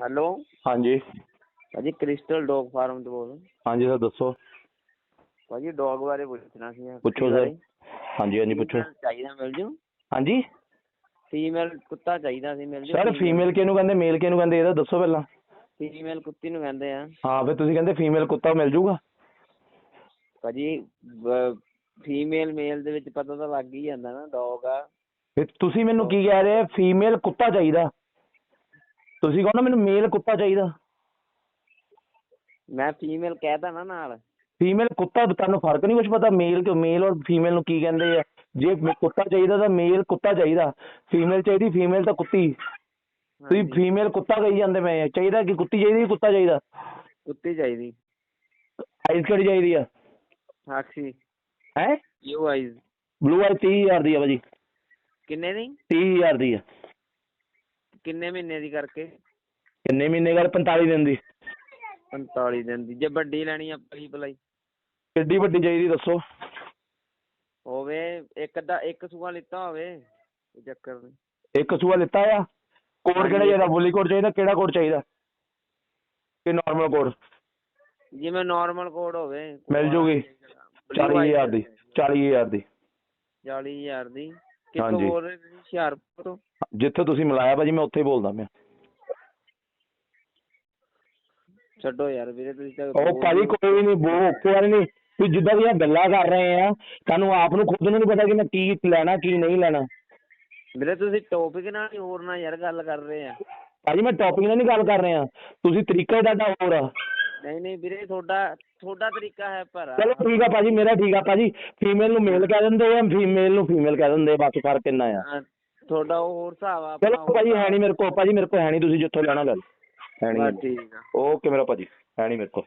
Hello. ਹਾਂਜੀ। ਭਾਜੀ crystal dog farm ਤੋਂ ਬੋਲ ਹਾਂਜੀ ਸਰ ਦੱਸੋ। ਭਾਜੀ ਡੌਗ ਬਾਰੇ ਪੁੱਛਣਾ ਸੀ ਪੁੱਛੋ ਸਰ। ਹਾਂਜੀ ਹਾਂਜੀ ਪੁੱਛੋ। ਚਾਹੀਦਾ ਮਿਲ ਜੂ? ਹਾਂਜੀ। ਫੀਮੇਲ ਕੁੱਤਾ ਚਾਹੀਦਾ ਸੀ ਮਿਲ ਜੂ ਸਰ ਫੀਮੇਲ ਕਿਹਨੂੰ ਕਹਿੰਦੇ ਮੇਲ ਕਿਹਨੂੰ ਕਹਿੰਦੇ ਇਹਦਾ ਦੱਸੋ ਪਹਿਲਾਂ। ਫੀਮੇਲ ਕੁੱਤੀ ਨੂੰ ਕਹਿੰਦੇ ਆ। ਹਾਂ ਫਿਰ ਤੁਸੀਂ ਕਹਿੰਦੇ ਫੀਮੇਲ ਕੁੱਤਾ ਮਿਲ ਜੂਗਾ? ਭਾਜੀ ਫੀਮੇਲ ਮੇਲ ਦੇ ਵਿੱਚ ਪਤਾ ਤਾਂ ਲੱਗ ਹੀ ਜਾਂਦਾ ਨਾ ਡੌਗ ਆ। ਫਿਰ ਤੁਸੀਂ ਮੈਨੂੰ ਕੀ ਕਹਿ ਰਹੇ ਫੀਮੇਲ ਕੁੱਤਾ ਚਾਹੀਦਾ। ਤੁਸੀਂ ਕਹੋ ਨਾ ਮੈਨੂੰ ਮੇਲ ਕੁੱਤਾ ਚਾਹੀਦਾ। ਮੈਂ ਫੀਮੇਲ ਕਹਿਤਾ ਨਾ ਨਾਲ। ਫੀਮੇਲ ਕੁੱਤਾ ਤੁਹਾਨੂੰ ਫ਼ਰਕ ਨਹੀਂ ਕੁਝ ਪਤਾ ਮੇਲ ਕਿ ਮੇਲ ਔਰ ਫੀਮੇਲ ਨੂੰ ਕੀ ਕਹਿੰਦੇ ਆ। ਜੇ ਮੇ- ਕੁੱਤਾ ਚਾਹੀਦਾ ਤਾਂ ਮੇਲ ਕੁੱਤਾ ਚਾਹੀਦਾ। ਫੀਮੇਲ ਚਾਹੀਦੀ ਫੀਮੇਲ ਤਾਂ ਕੁੱਤੀ। ਤੁਸੀਂ ਹਾਂਜੀ, ਫੀਮੇਲ ਕੁੱਤਾ ਕਹੀ ਜਾਂਦੇ ਪਏ ਆ। ਚਾਹੀਦਾ ਕਿ ਕੁੱਤੀ ਚਾਹੀਦੀ ਕਿ ਕੁੱਤਾ ਚਾਹੀਦਾ? ਕੁੱਤੀ ਚਾਹੀਦੀ। ਆਈਜ਼ ਕਿਹੜੀ ਚਾਹੀਦੀ ਆ? ਹਾਕਸੀ ਹੈ? ਯੂ ਆਈਜ਼ ਬਲੂ ਆਈ 30000 ਦੀ ਆ ਭਾਜੀ ਕਿੰਨੇ ਦੀ? 30000 ਦੀ ਆ। ਕਿੰਨੇ ਮਹੀਨੇ ਦੀ ਕਰਕੇ? ਕਿੰਨੇ ਮਹੀਨੇ ਕਰ 45 ਦਿਨ ਦੀ। 45 ਦਿਨ ਦੀ। ਜੇ ਵੱਡੀ ਲੈਣੀ ਆ ਪਲੀ ਪਲਾਈ ਕਿੱਡੀ ਵੱਡੀ ਚਾਹੀਦੀ ਦੱਸੋ। ਹੋਵੇ ਇੱਕ ਦਾ ਇੱਕ ਸੂਆ ਲਿੱਤਾ ਹੋਵੇ ਕੋਈ ਚੱਕਰ ਨਹੀਂ। ਇੱਕ ਸੂਆ ਲਿੱਤਾ ਆ। ਕੋਡ ਕਿਹੜਾ। ਚਾਹੀਦਾ? ਬੁੱਲੀ ਕੋਡ ਚਾਹੀਦਾ? ਕਿਹੜਾ ਕੋਡ ਚਾਹੀਦਾ? ਕਿ ਨਾਰਮਲ ਕੋਡ ਜਿਵੇਂ ਨਾਰਮਲ ਕੋਡ ਹੋਵੇ ਮਿਲ ਜੂਗੀ। 40000 ਦੀ। 40000 ਦੀ। 40000 ਦੀ। ਕਿੱਥੋਂ ਹਾਂਜੀ। ਬੋਲ ਰਹੇ ਤੁਸੀਂ? ਹੁਸ਼ਿਆਰਪੁਰ ਤੋਂ? ਜਿੱਥੇ ਤੁਸੀਂ ਮਿਲਾਇਆ ਭਾਜੀ ਮੈਂ ਉੱਥੇ ਹੀ ਬੋਲਦਾ ਮੈਂ ਛੱਡੋ ਯਾਰ ਵੀਰੇ ਤੁਸੀਂ ਤਾਂ ਉਹ ਭਾਜੀ ਕੋਈ ਨਹੀਂ ਕੋਈ ਵਾਲੀ ਨਹੀਂ। ਤੁਸੀਂ ਜਿੱਦਾਂ ਦੀਆਂ ਗੱਲਾਂ ਕਰ ਰਹੇ ਆ ਤੁਹਾਨੂੰ ਆਪ ਨੂੰ ਖੁਦ ਨੂੰ ਨਹੀਂ ਪਤਾ ਕਿ ਮੈਂ ਕੀ ਲੈਣਾ ਕੀ ਨਹੀਂ ਲੈਣਾ। ਵੀਰੇ ਤੁਸੀਂ ਟੌਪਿਕ ਨਾਲ ਹੀ ਹੋਰ ਨਾਲ ਯਾਰ ਗੱਲ ਕਰ ਰਹੇ ਆ। ਭਾਜੀ ਮੈਂ ਟੌਪਿਕ ਨਾਲ ਨਹੀਂ ਗੱਲ ਕਰ ਰਿਹਾ। ਤੁਸੀਂ ਤਰੀਕਾ ਹੀ ਤੁਹਾਡਾ ਹੋਰ ਆ। ਨਹੀਂ ਨਹੀਂ ਵੀਰੇ ਤੁਹਾਡਾ ਤੁਹਾਡਾ ਤਰੀਕਾ ਹੈ ਪਰ ਚਲੋ ਠੀਕ ਆ ਭਾਜੀ ਮੇਰਾ ਠੀਕ ਆ ਭਾਜੀ। ਫੀਮੇਲ ਨੂੰ ਮੇਲ ਕਹਿ ਦਿੰਦੇ ਆ ਫੀਮੇਲ ਨੂੰ ਫੀਮੇਲ ਕਹਿ ਦਿੰਦੇ ਆ ਬਸ ਫ਼ਰਕ ਇੰਨਾ ਆ। ਹਾਂ, ਤੁਹਾਡਾ ਉਹ ਹੋਰ ਹਿਸਾਬ ਆ ਚਲੋ ਭਾਜੀ ਹੈ ਨਹੀਂ ਮੇਰੇ ਕੋਲ ਭਾਜੀ ਮੇਰੇ ਕੋਲ ਹੈ ਨਹੀਂ ਤੁਸੀਂ ਜਿੱਥੋਂ ਲੈਣਾ ਲੈ ਲਓ। ਹੈ ਨਹੀਂ ਠੀਕ ਆ। ਓਕੇ ਮੇਰਾ ਭਾਜੀ ਹੈ ਨਹੀਂ ਮੇਰੇ ਕੋਲ।